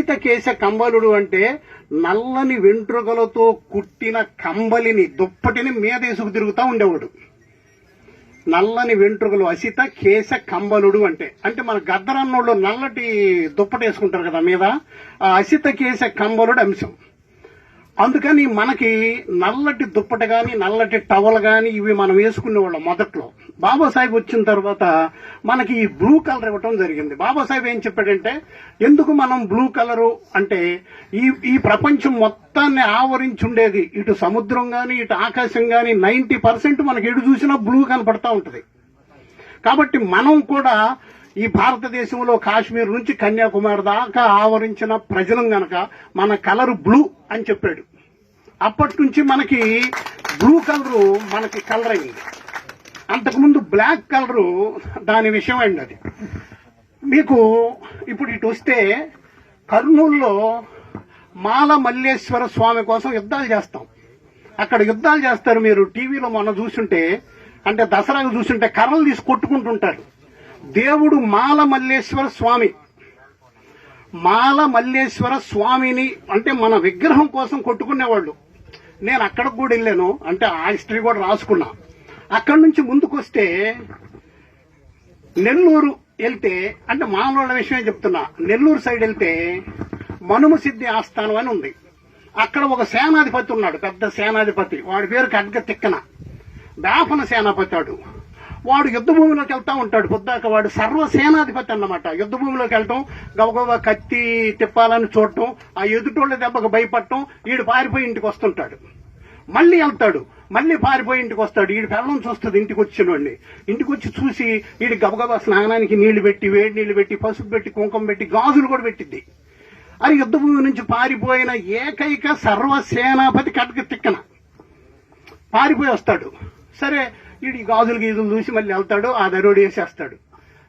అసిత కేశ కంబలుడు అంటే నల్లని వెంట్రుకలతో కుట్టిన కంబలిని దుప్పటిని మీద వేసుకు తిరుగుతూ ఉండేవాడు. నల్లని వెంట్రుకలు అసిత కేశ కంబలుడు అంటే అంటే మన గద్దరన్నోళ్ళు నల్లటి దుప్పటి వేసుకుంటారు కదా మీద ఆ అసిత కేశ కంబలుడు అంశం. అందుకని మనకి నల్లటి దుప్పట కానీ నల్లటి టవల్ కానీ ఇవి మనం వేసుకునేవాళ్ళం మొదట్లో. బాబాసాహెబ్ వచ్చిన తర్వాత మనకి ఈ బ్లూ కలర్ ఇవ్వటం జరిగింది. బాబాసాహెబ్ ఏం చెప్పాడంటే ఎందుకు మనం బ్లూ కలరు? అంటే ఈ ఈ ప్రపంచం మొత్తాన్ని ఆవరించి ఉండేది. ఇటు సముద్రం కానీ ఇటు ఆకాశం కానీ నైంటీ పర్సెంట్ మనకి ఎటు చూసినా బ్లూ కనపడతా ఉంటుంది. కాబట్టి మనం కూడా ఈ భారతదేశంలో కాశ్మీర్ నుంచి కన్యాకుమారి దాకా ఆవరించిన ప్రజలం గనక మన కలర్ బ్లూ అని చెప్పాడు. అప్పటి నుంచి మనకి బ్లూ కలరు మనకి కలర్ అయింది. అంతకుముందు బ్లాక్ కలరు దాని విషయం అయింది అది. మీకు ఇప్పుడు ఇటు వస్తే కర్నూలులో మాల మల్లేశ్వర స్వామి కోసం యుద్ధాలు చేస్తాం. అక్కడ యుద్ధాలు చేస్తారు మీరు టీవీలో మొన్న చూసుంటే అంటే దసరాకు చూసుంటే కర్రలు తీసి కొట్టుకుంటుంటారు. దేవుడు మాల మల్లేశ్వర స్వామి. మాల మల్లేశ్వర స్వామిని అంటే మన విగ్రహం కోసం కొట్టుకునేవాళ్ళు. నేను అక్కడికి కూడా వెళ్ళాను. అంటే ఆ హిస్టరీ కూడా రాసుకున్నా. అక్కడి నుంచి ముందుకు వస్తే నెల్లూరు వెళ్తే అంటే మామూలు విషయమే చెప్తున్నా. నెల్లూరు సైడ్ వెళ్తే మనుమ సిద్ధి ఆస్థానం అని ఉంది. అక్కడ ఒక సేనాధిపతి ఉన్నాడు పెద్ద సేనాధిపతి. వాడి పేరు కడ్గ తిక్కన. దాపన సేనాపతి వాడు వాడు యుద్ధ భూమిలోకి వెళ్తా ఉంటాడు. పొద్దాక వాడు సర్వసేనాధిపతి అన్నమాట. యుద్ధ భూమిలోకి వెళ్ళటం గబగబా కత్తి తిప్పాలని చూడటం ఆ ఎదుటోళ్ళ దెబ్బకు భయపడటం వీడు పారిపోయి ఇంటికి వస్తుంటాడు. మళ్ళీ వెళ్తాడు. మళ్ళీ పారిపోయి ఇంటికి వస్తాడు. వీడి పెళ్ళం చూస్తుంది ఇంటికి వచ్చినోడిని ఇంటికి వచ్చి చూసి వీడి గబగబా స్నానానికి నీళ్ళు పెట్టి వేడి నీళ్ళు పెట్టి పసుపు పెట్టి కుంకుమ పెట్టి గాజులు కూడా పెట్టిద్ది. అది యుద్ధ భూమి నుంచి పారిపోయిన ఏకైక సర్వసేనాపతి కట్క తిక్కన. పారిపోయి వస్తాడు. సరే ఈ గాజులు గీజులు చూసి మళ్ళీ వెళ్తాడు ఆ దరోడి వేసేస్తాడు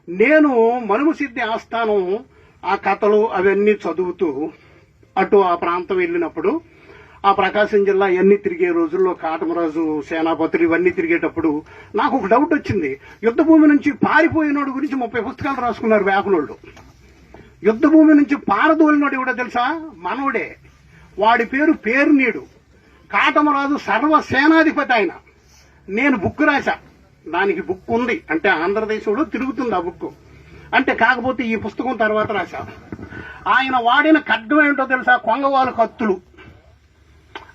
నేను మనుము సిద్ధి ఆస్థానం ఆ కథలు అవన్నీ చదువుతూ అటు ఆ ప్రాంతం వెళ్ళినప్పుడు ఆ ప్రకాశం జిల్లా ఇవన్నీ తిరిగే రోజుల్లో కాటమరాజు సేనాపతులు ఇవన్నీ తిరిగేటప్పుడు నాకు ఒక డౌట్ వచ్చింది. యుద్ధ భూమి నుంచి పారిపోయినోడు గురించి ముప్పై పుస్తకాలు రాసుకున్నారు వ్యాకులోళ్ళు. యుద్ధ భూమి నుంచి పారదోలినోడు కూడా తెలుసా? మనోడే వాడి పేరు పేరునీడు. కాటమరాజు సర్వ సేనాధిపతి ఆయన. నేను బుక్ రాశా. దానికి బుక్ ఉంది. అంటే ఆంధ్రదేశంలో తిరుగుతుంది ఆ బుక్ అంటే కాకపోతే ఈ పుస్తకం తర్వాత రాశా. ఆయన వాడిన ఖడ్గం ఏంటో తెలుసా? కొంగవాళ్ళ కత్తులు.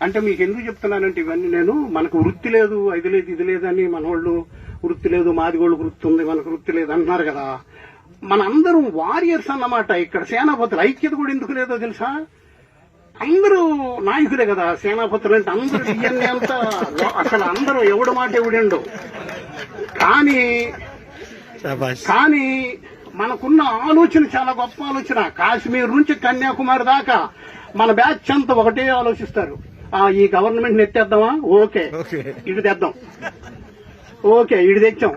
అంటే మీకు ఎందుకు చెప్తున్నానంటే ఇవన్నీ నేను మనకు వృత్తి లేదు అది లేదు ఇది లేదని మనోళ్ళు వృత్తి లేదు మాదిగోళ్ళు వృత్తి ఉంది మనకు వృత్తి లేదు అంటున్నారు కదా. మనందరం వారియర్స్ అన్నమాట ఇక్కడ. సేనాపతులు. ఐక్యత కూడా ఎందుకు లేదో తెలుసా? అందరూ నాయకులే కదా సేనాపతులు అంటే అందరూ ఇవన్నీ అంతా. అసలు అందరూ ఎవడు మాట ఎవడిండు. కానీ కానీ మనకున్న ఆలోచన చాలా గొప్ప ఆలోచన. కాశ్మీర్ నుంచి కన్యాకుమారి దాకా మన బ్యాచ్ అంతా ఒకటే ఆలోచిస్తారు. ఆ ఈ గవర్నమెంట్ ఎత్తేద్దామా? ఓకే. ఓకే. ఇటు తెద్దాం. ఓకే ఇటు తెచ్చాం.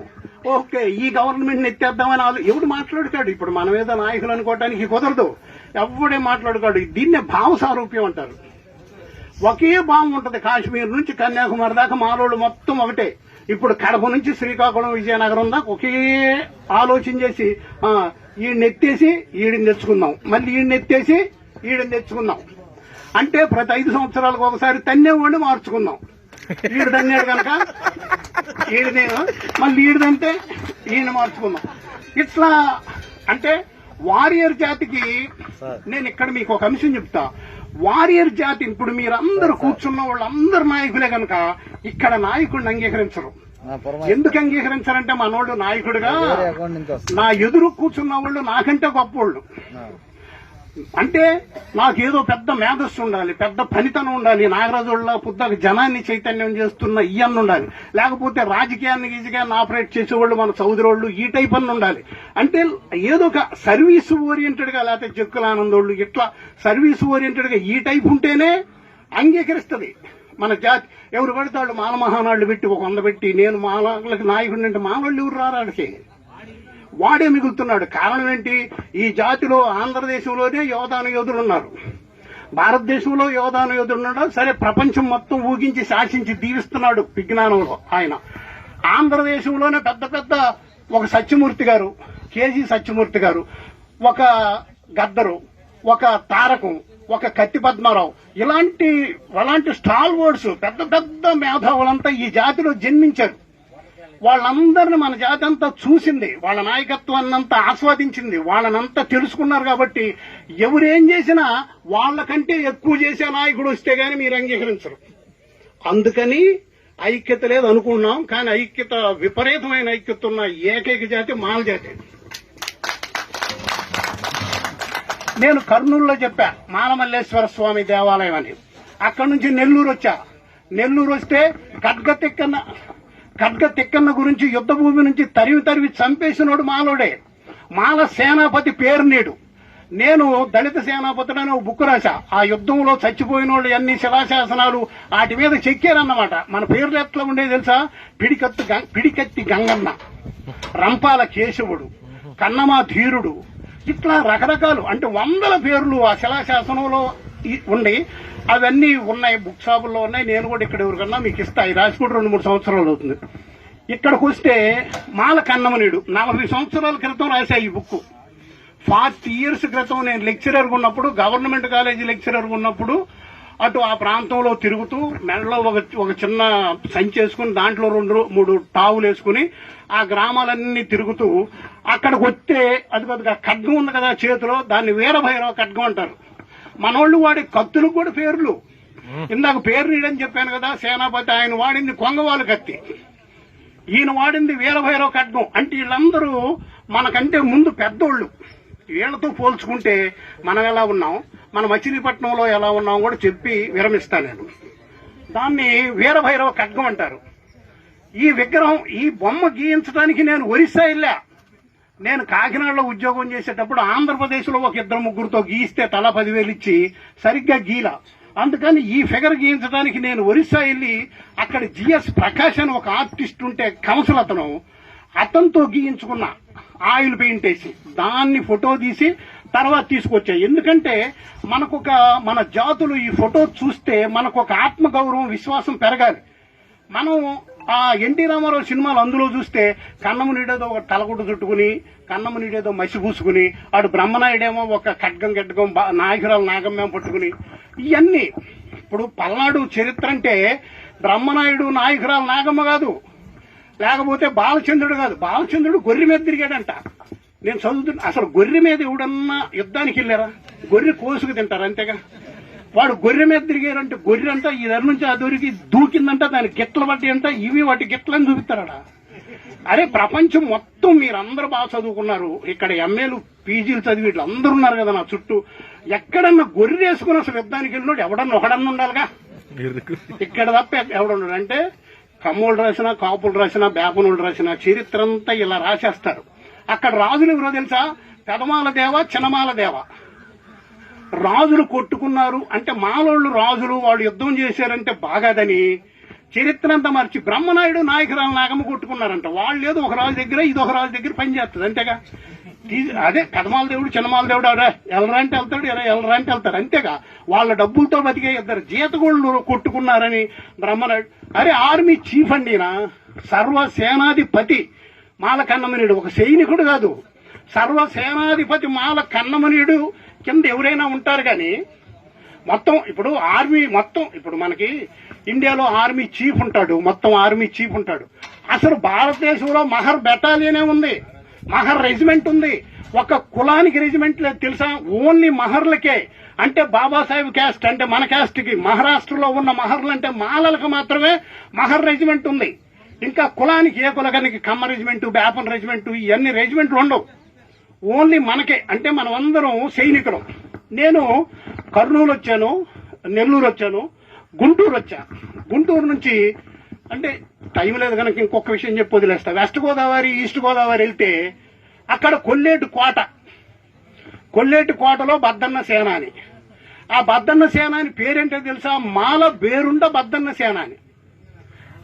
ఓకే ఈ గవర్నమెంట్ ఎత్తేద్దామని ఆలో ఎవడు మాట్లాడుతాడు? ఇప్పుడు మనం ఏదో నాయకులు అనుకోవడానికి కుదరదు. ఎవడే మాట్లాడుకోడు. దీన్నే భావ సారూప్యం అంటారు. ఒకే భావం ఉంటుంది కాశ్మీర్ నుంచి కన్యాకుమారి దాకా మాలోళ్ళు మొత్తం ఒకటే. ఇప్పుడు కడప నుంచి శ్రీకాకుళం విజయనగరం దాకా ఒకే ఆలోచన చేసి ఆ, ఎత్తేసి ఈడిని తెచ్చుకుందాం. మళ్ళీ ఈయన్ని ఎత్తేసి ఈడిని తెచ్చుకుందాం. అంటే ప్రతి ఐదు సంవత్సరాలకు ఒకసారి తన్నేవాడిని మార్చుకుందాం. ఈడు తన్నాడు కనుక ఈడిని మళ్ళీ ఈడిదంటే ఈయన మార్చుకుందాం. ఇట్లా అంటే వారియర్ జాతికి నేను ఇక్కడ మీకు ఒక అంశం చెప్తా. వారియర్ జాతి ఇప్పుడు మీరందరూ కూర్చున్న వాళ్ళందరు నాయకులే కనుక ఇక్కడ నాయకుడిని అంగీకరించరు. ఎందుకు అంగీకరించారంటే మనోళ్ళు నాయకుడిగా నా ఎదురు కూర్చున్న వాళ్ళు నాకంటే గొప్పోళ్ళు ఆ. అంటే నాకేదో పెద్ద మేధస్సు ఉండాలి పెద్ద పనితనం ఉండాలి. నాగరాజుళ్ళ పుద్దకు జనాన్ని చైతన్యం చేస్తున్న ఇవన్నీ ఉండాలి. లేకపోతే రాజకీయాన్ని గీజకీయాన్ని ఆపరేట్ చేసేవాళ్ళు మన చౌదరోళ్ళు ఈ టైప్ అన్ని ఉండాలి. అంటే ఏదో ఒక సర్వీస్ ఓరియంటెడ్గా లేకపోతే చెక్కుల ఆనందోళ్ళు ఇట్లా సర్వీస్ ఓరియంటెడ్గా ఈ టైప్ ఉంటేనే అంగీకరిస్తుంది. మన జాతి ఎవరు పడితే వాళ్ళు మాల మహానాళ్ళు పెట్టి ఒక వంద పెట్టి నేను మాలకి నాయకుడిని అంటే మాలోళ్ళు ఎవరు రారాడికి వాడే మిగులుతున్నాడు. కారణం ఏంటి? ఈ జాతిలో ఆంధ్రదేశంలోనే యోధాన యోధులు ఉన్నారు భారతదేశంలో యోధాన యోధులు ఉన్నాడు సరే ప్రపంచం మొత్తం ఊగించి శాసించి దీవిస్తున్నాడు విజ్ఞానంలో ఆయన. ఆంధ్రదేశంలోనే పెద్ద పెద్ద ఒక సత్యమూర్తి గారు కేజీ సత్యమూర్తి గారు ఒక గద్దరు ఒక తారకం ఒక కత్తి పద్మారావు ఇలాంటి అలాంటి స్టాల్ వర్డ్స్ పెద్ద పెద్ద మేధావులంతా ఈ జాతిలో జన్మించారు. వాళ్ళందరిని మన జాతి అంతా చూసింది వాళ్ళ నాయకత్వాన్ని అంతా ఆస్వాదించింది వాళ్ళనంతా తెలుసుకున్నారు కాబట్టి ఎవరేం చేసినా వాళ్ళకంటే ఎక్కువ చేసే నాయకుడు వస్తే గాని మీరు అంగీకరించరు. అందుకని ఐక్యత లేదు అనుకున్నాం కానీ ఐక్యత విపరీతమైన ఐక్యత ఉన్న ఏకైక జాతి మాల జాతి. నేను కర్నూలులో చెప్పా మాలమల్లేశ్వర స్వామి దేవాలయం అని. అక్కడి నుంచి నెల్లూరు వచ్చా. నెల్లూరు వస్తే గడ్గతిక్కన్న ఖడ్గ తిక్కన్న గురించి యుద్ధ భూమి నుంచి తరివి తరివి చంపేసినోడు మాలోడే. మాల సేనాపతి పేరు నేడు. నేను దళిత సేనాపతుడని ఒక బుక్ రాశా. ఆ యుద్ధంలో చచ్చిపోయిన వాళ్ళు అన్ని శిలాశాసనాలు వాటి మీద చెక్కారన్నమాట. మన పేర్లు ఎట్లా ఉండేది తెలుసా? పిడికత్తు గం- పిడికత్తి గంగన్న. రంపాల కేశవుడు. కన్నమా ధీరుడు. ఇట్లా రకరకాలు. అంటే వందల పేర్లు ఆ శిలాశాసనంలో ఉండి అవన్నీ ఉన్నాయి బుక్ షాపుల్లో ఉన్నాయి. నేను కూడా ఇక్కడ ఎవరికన్నా మీకు ఇస్తాయి ఈ రాజకోట రెండు మూడు సంవత్సరాలు అవుతుంది. ఇక్కడికి వస్తే మాల కన్నమనీడు. నలభై సంవత్సరాల క్రితం రాశా ఈ బుక్ ఫార్టీ ఇయర్స్ క్రితం నేను లెక్చరర్ ఉన్నప్పుడు గవర్నమెంట్ కాలేజీ లెక్చరర్ ఉన్నప్పుడు అటు ఆ ప్రాంతంలో తిరుగుతూ మెడలో ఒక ఒక చిన్న సంచి వేసుకుని దాంట్లో రెండు మూడు టావులు వేసుకుని ఆ గ్రామాలన్నీ తిరుగుతూ అక్కడికి వస్తే అది కొద్దిగా ఖడ్గం ఉంది కదా చేతిలో దాన్ని వీరభైరవ ఖడ్గం అంటారు. మనోళ్ళు వాడి కత్తులకు కూడా పేర్లు. ఇందాక పేరు నీడని చెప్పాను కదా సేనాపతి ఆయన వాడింది కొంగవాలు కత్తి. ఈయన వాడింది వీరభైరవ ఖడ్గం. అంటే వీళ్ళందరూ మనకంటే ముందు పెద్దోళ్ళు. వీళ్ళతో పోల్చుకుంటే మనం ఎలా ఉన్నాం? మన మచిలీపట్నంలో ఎలా ఉన్నాం కూడా చెప్పి విరమిస్తా నేను. దాన్ని వీరభైరవ ఖడ్గం అంటారు. ఈ విగ్రహం ఈ బొమ్మ గీయించడానికి నేను ఒరిస్సా వెళ్ళా. నేను కాకినాడలో ఉద్యోగం చేసేటప్పుడు ఆంధ్రప్రదేశ్లో ఒక ఇద్దరు ముగ్గురుతో గీస్తే తల పదివేలు ఇచ్చి సరిగ్గా గీల. అందుకని ఈ ఫిగర్ గీయించడానికి నేను ఒరిస్సా వెళ్ళి అక్కడ జిఎస్ ప్రకాష్ అని ఒక ఆర్టిస్ట్ ఉంటే కౌన్సిల్ అతను అతనితో గీయించుకున్న ఆయిల్ పెయింట్ వేసి దాన్ని ఫోటో తీసి తర్వాత తీసుకొచ్చా. ఎందుకంటే మనకొక మన జాతులు ఈ ఫోటో చూస్తే మనకు ఒక ఆత్మగౌరవం విశ్వాసం పెరగాలి. మనం ఆ ఎన్టీ రామారావు సినిమాలు అందులో చూస్తే కన్నము నీడేదో ఒక తలగుడ్డు చుట్టుకుని కన్నము నీడేదో మసి పూసుకుని ఆడు బ్రహ్మనాయుడేమో ఒక ఖడ్గం గడ్డగం బా- నాయకురాలు నాగమ్యం పట్టుకుని ఇవన్నీ ఇప్పుడు పల్నాడు చరిత్ర అంటే బ్రహ్మనాయుడు నాయకురాలు నాగమ్మ కాదు. లేకపోతే బాలచంద్రుడు కాదు. బాలచంద్రుడు గొర్రె మీద తిరిగాడంట. నేను చదువుతున్నా అసలు గొర్రె మీద ఎవడన్నా యుద్ధానికి వెళ్ళారా? గొర్రె కోసుకు తింటారు అంతేగా? వాడు గొర్రె మీద తిరిగారంటే గొర్రె అంట ఈ ధర నుంచి ఆ దొరికి దూకిందంట దాని గిట్ల బట్టి అంట ఇవి వాటి గిట్లని చూపిస్తారట. అరే ప్రపంచం మొత్తం మీరందరూ బాగా చదువుకున్నారు. ఇక్కడ ఎంఏలు పీజీలు చదివి అందరూ ఉన్నారు కదా నా చుట్టూ. ఎక్కడన్నా గొర్రె వేసుకుని అసలు యుద్ధానికి వెళ్ళినోడు ఎవడన్నా ఒకడన్నా ఉండాలిగా? ఇక్కడ తప్ప ఎవడున్నాడు అంటే కమ్మోళ్ళు రాసినా కాపులు రాసినా బేపనులు రాసినా చరిత్ర అంతా ఇలా రాసేస్తారు. అక్కడ రాజులు ఎవరో తెలుసా? పెదమాల దేవ చిన్నమాల దేవ. రాజులు కొట్టుకున్నారు అంటే మాలోళ్ళు రాజులు వాళ్ళు యుద్ధం చేశారంటే బాగాదని చరిత్ర అంతా మర్చి బ్రహ్మనాయుడు నాయకురాలు నాగమ్మ కొట్టుకున్నారంట. వాళ్ళు ఏదో ఒక రాజు దగ్గర ఇది ఒక రాజు దగ్గర పనిచేస్తుంది అంతేగా? అదే కదమాల దేవుడు చిన్నమాల దేవుడు అరే ఎలరంటే అంటే వెళ్తాడు ఎరా ఎలరా అంటే వెళ్తారు అంతేగా? వాళ్ళ డబ్బులతో బతికే ఇద్దరు జీతగోళ్ళు కొట్టుకున్నారని బ్రహ్మనాయుడు. అరే ఆర్మీ చీఫ్ అండి సర్వసేనాధిపతి సర్వ సేనాధిపతి మాల కన్నమనీయుడు ఒక సైనికుడు కాదు. సర్వ సేనాధిపతి మాల కన్నమనీయుడు కింద ఎవరైనా ఉంటారు కానీ మొత్తం ఇప్పుడు ఆర్మీ మొత్తం ఇప్పుడు మనకి ఇండియాలో ఆర్మీ చీఫ్ ఉంటాడు మొత్తం ఆర్మీ చీఫ్ ఉంటాడు. అసలు భారతదేశంలో మహర్ బెటాలియనే ఉంది మహర్ రెజిమెంట్ ఉంది. ఒక కులానికి రెజిమెంట్ లేదు తెలుసా? ఓన్లీ మహర్లకే. అంటే బాబాసాహెబ్ క్యాస్ట్ అంటే మన క్యాస్ట్కి మహారాష్ట్రలో ఉన్న మహర్లు అంటే మాలలకు మాత్రమే మహర్ రెజిమెంట్ ఉంది. ఇంకా కులానికి ఏ కులగానికి కమ్మ రెజిమెంటు బేపన్ రెజిమెంట్ ఇవన్నీ రెజిమెంట్లు ఉండవు. ఓన్లీ మనకే అంటే మనం అందరం సైనికులం. నేను కర్నూలు వచ్చాను నెల్లూరు వచ్చాను గుంటూరు వచ్చా. గుంటూరు నుంచి అంటే టైం లేదు కనుక ఇంకొక విషయం చెప్పి వదిలేస్తా. వెస్ట్ గోదావరి ఈస్ట్ గోదావరి వెళ్తే అక్కడ కొల్లేటి కోట. కొల్లేటి కోటలో బద్దన్న సేనాని ఆ బద్దన్న సేనాని పేరేంటో తెలుసా? మాల బేరుండ బద్దన్న సేనాని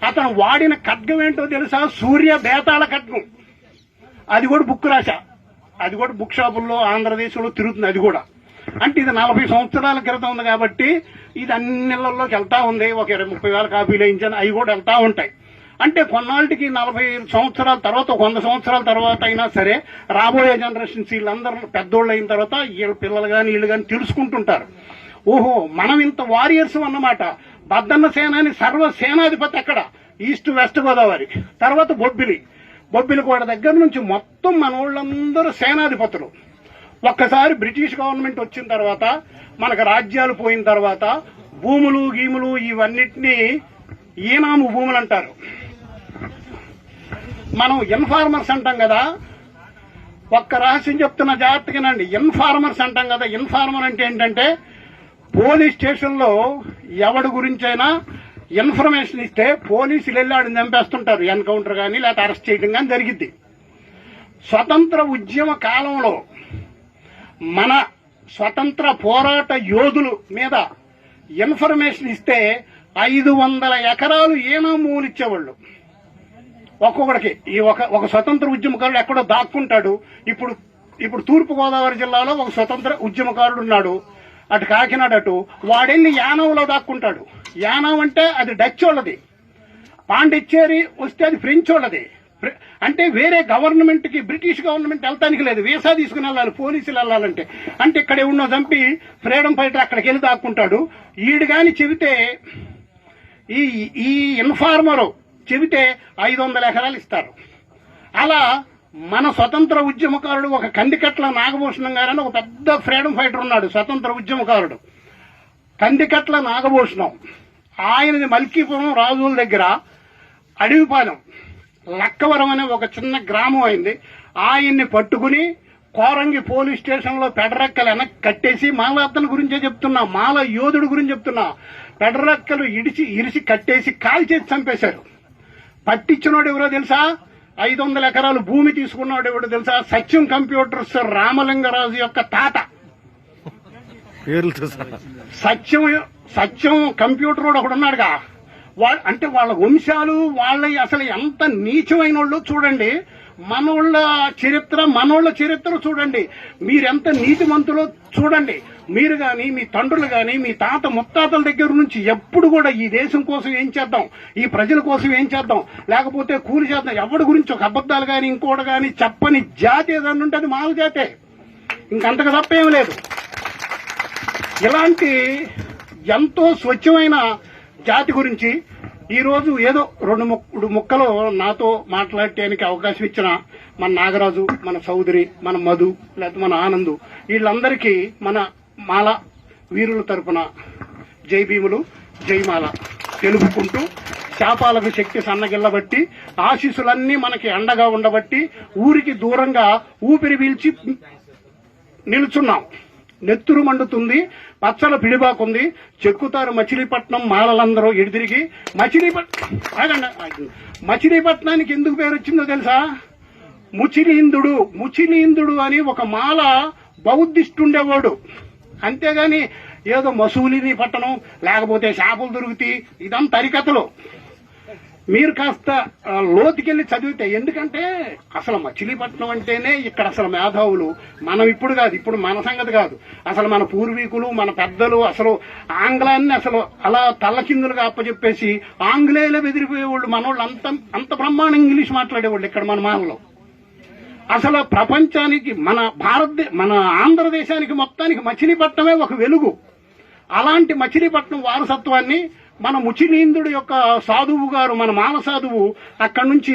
అతను వాడిన ఖడ్గం ఏంటో తెలుసా? సూర్య బేతాళ ఖడ్గం. అది కూడా బుక్ రాశా. అది కూడా బుక్ షాపుల్లో ఆంధ్రదేశంలో తిరుగుతుంది అది కూడా. అంటే ఇది నలభై సంవత్సరాల క్రితం ఉంది కాబట్టి ఇది అన్నిళ్ళలోకి వెళ్తా ఉంది. ఒక ఇరవై ముప్పై వేల కాపీలు వేయించాను. అవి కూడా వెళ్తా ఉంటాయి. అంటే కొన్నాళ్ళకి నలభై సంవత్సరాల తర్వాత వంద సంవత్సరాల తర్వాత అయినా సరే రాబోయే జనరేషన్స్ వీళ్ళందరూ పెద్దోళ్ళు అయిన తర్వాత వీళ్ళ పిల్లలు కానీ వీళ్ళు కానీ తెలుసుకుంటుంటారు. ఓహో మనం ఇంత వారియర్స్ అన్నమాట. బద్దన్న సేనాని సర్వ సేనాధిపతి అక్కడ ఈస్ట్ వెస్ట్ గోదావరి. తర్వాత బొబ్బిలి. బొబ్బిలి దగ్గర నుంచి మొత్తం మన వాళ్ళందరూ సేనాధిపతులు. ఒక్కసారి బ్రిటిష్ గవర్నమెంట్ వచ్చిన తర్వాత మనకు రాజ్యాలు పోయిన తర్వాత భూములు గీములు ఇవన్నిటినీ ఈనాము భూములు అంటారు. మనం ఇన్ఫార్మర్స్ అంటాం కదా. ఒక్క రహస్యం చెప్తున్న జాగ్రత్తగానండి ఇన్ఫార్మర్స్ అంటాం కదా. ఇన్ఫార్మర్ అంటే ఏంటంటే పోలీస్ స్టేషన్లో ఎవడి గురించైనా ఇన్ఫర్మేషన్ ఇస్తే పోలీసులు వెళ్ళాడు చంపేస్తుంటారు. ఎన్కౌంటర్ కానీ లేకపోతే అరెస్ట్ చేయడం కానీ జరిగింది స్వతంత్ర ఉద్యమ కాలంలో మన స్వతంత్ర పోరాట యోధులు మీద ఇన్ఫర్మేషన్ ఇస్తే ఐదు వందల ఎకరాలు ఏమో మూలిచ్చేవాళ్ళు ఒక్కొక్కడికి ఈ ఒక ఒక స్వతంత్ర ఉద్యమకారుడు ఎక్కడో దాక్కుంటాడు. ఇప్పుడు ఇప్పుడు తూర్పుగోదావరి జిల్లాలో ఒక స్వతంత్ర ఉద్యమకారుడు ఉన్నాడు. అటు కాకినాడ అటు. వాడెళ్ళి యానవలో దాక్కుంటాడు. యానం అంటే అది డచ్ వాళ్ళది. పాండిచ్చేరి వస్తే అది ఫ్రెంచ్ వాళ్ళది. అంటే వేరే గవర్నమెంట్కి బ్రిటిష్ గవర్నమెంట్ వెళ్తానికి లేదు. వీసా తీసుకుని వెళ్ళాలి పోలీసులు వెళ్ళాలంటే. అంటే ఇక్కడ ఉన్న చంపి ఫ్రీడమ్ ఫైటర్ అక్కడికి వెళ్ళి దాక్కుంటాడు. ఈడు గాని చెబితే ఈ ఈ ఇన్ఫార్మర్ చెబితే ఐదు వందల ఎకరాలు ఇస్తారు. అలా మన స్వతంత్ర ఉద్యమకారుడు ఒక కందికట్ల నాగభూషణం గారని ఒక పెద్ద ఫ్రీడమ్ ఫైటర్ ఉన్నాడు స్వతంత్ర ఉద్యమకారుడు. కందికట్ల నాగభూషణం. ఆయనది మల్కీపురం రాజుల దగ్గర అడవిపాలెం లక్కవరం అనే ఒక చిన్న గ్రామం అయింది. ఆయన్ని పట్టుకుని కోరంగి పోలీస్ స్టేషన్లో పెడరెక్కలు వెనక్కి కట్టేసి మాల గురించే చెప్తున్నా మాల యోధుడు గురించి చెప్తున్నా. పెడరెక్కలు ఇడిచి ఇరిసి కట్టేసి కాల్చేసి చంపేశారు. పట్టించినోడు ఎవరో తెలుసా? ఐదు వందల ఎకరాలు భూమి తీసుకున్నాడు ఎవడో తెలుసా? సత్యం కంప్యూటర్స్ రామలింగరాజు యొక్క తాత. పేర్లతో సత్యం సత్యం కంప్యూటర్ వాడు ఒకడు ఉన్నాడుగా వా- అంటే వాళ్ళ వంశాలు వాళ్ళ అసలు ఎంత నీచమైన వాళ్ళు చూడండి. మనోళ్ళ చరిత్ర మనోళ్ళ చరిత్ర చూడండి. మీరెంత నీతివంతులో చూడండి. మీరు కానీ మీ తండ్రులు కానీ మీ తాత ముత్తాతల దగ్గర నుంచి ఎప్పుడు కూడా ఈ దేశం కోసం ఏం చేద్దాం? ఈ ప్రజల కోసం ఏం చేద్దాం? లేకపోతే కూలి చేద్దాం? ఎవరి గురించి ఒక అబద్ధాలు కానీ ఇంకోటి కానీ చెప్పని జాతి ఏదన్నా ఉంటే అది మాల జాతే. ఇంకంతకు తప్పేం లేదు. ఇలాంటి ఎంతో స్వచ్ఛమైన జాతి గురించి ఈరోజు ఏదో రెండు మూడు ముక్కలు నాతో మాట్లాడటానికి అవకాశం ఇచ్చిన మన నాగరాజు మన సౌదరి మన మధు లేకపోతే మన ఆనందు వీళ్ళందరికీ మన మాల వీరుల తరపున జై భీములు జైమాల తెలుపుకుంటూ శాపాలకు శక్తి సన్నగిల్లబట్టి ఆశీస్సులన్నీ మనకి అండగా ఉండబట్టి ఊరికి దూరంగా ఊపిరి పీల్చి నిలుచున్నాం. నెత్తురు మండుతుంది పచ్చల పిడిబాకుంది. చెక్కుతారు మచిలీపట్నం మాలలందరూ ఎడిదిరిగి మచిలీపట్నం మచిలీపట్నానికి ఎందుకు పేరు వచ్చిందో తెలుసా? ముచిలీందుడు ముచిలీందుడు అని ఒక మాల బౌద్ధిస్టుండేవాడు. అంతేగాని ఏదో మసూలిని పట్టణం లేకపోతే చేపలు దొరుకుతాయి. ఇదంతా అరికథలు. మీరు కాస్త లోతుకెళ్ళి చదివితే ఎందుకంటే అసలు మచిలీపట్నం అంటేనే ఇక్కడ అసలు మేధావులు. మనం ఇప్పుడు కాదు ఇప్పుడు మన సంగతి కాదు. అసలు మన పూర్వీకులు మన పెద్దలు అసలు ఆంగ్లాన్ని అసలు అలా తల్లకిందులుగా అప్పచెప్పేసి ఆంగ్లేయులు బెదిరిపోయేవాళ్ళు మనోళ్ళు అంత అంత బ్రహ్మాండ ఇంగ్లీష్ మాట్లాడేవాళ్ళు ఇక్కడ మన మానలో అసలు ప్రపంచానికి మన భారతదే మన ఆంధ్రదేశానికి మొత్తానికి మచిలీపట్నమే ఒక వెలుగు. అలాంటి మచిలీపట్నం వారసత్వాన్ని మన ముచిలీంద్రుడి యొక్క సాధువు గారు మన మాన సాధువు అక్కడి నుంచి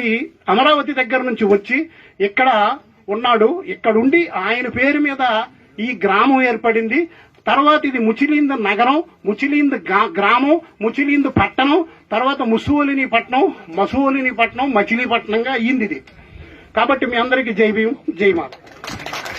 అమరావతి దగ్గర నుంచి వచ్చి ఇక్కడ ఉన్నాడు. ఇక్కడుండి ఆయన పేరు మీద ఈ గ్రామం ఏర్పడింది. తర్వాత ఇది ముచిలింద నగరం ముచిలింద గ్రామం ముచిలింద పట్టణం తర్వాత ముసోలిని పట్నం మసోలిని పట్నం మచిలీపట్నంగా అయ్యింది ఇది. కాబట్టి మీ అందరికీ జై భీం జై మాత.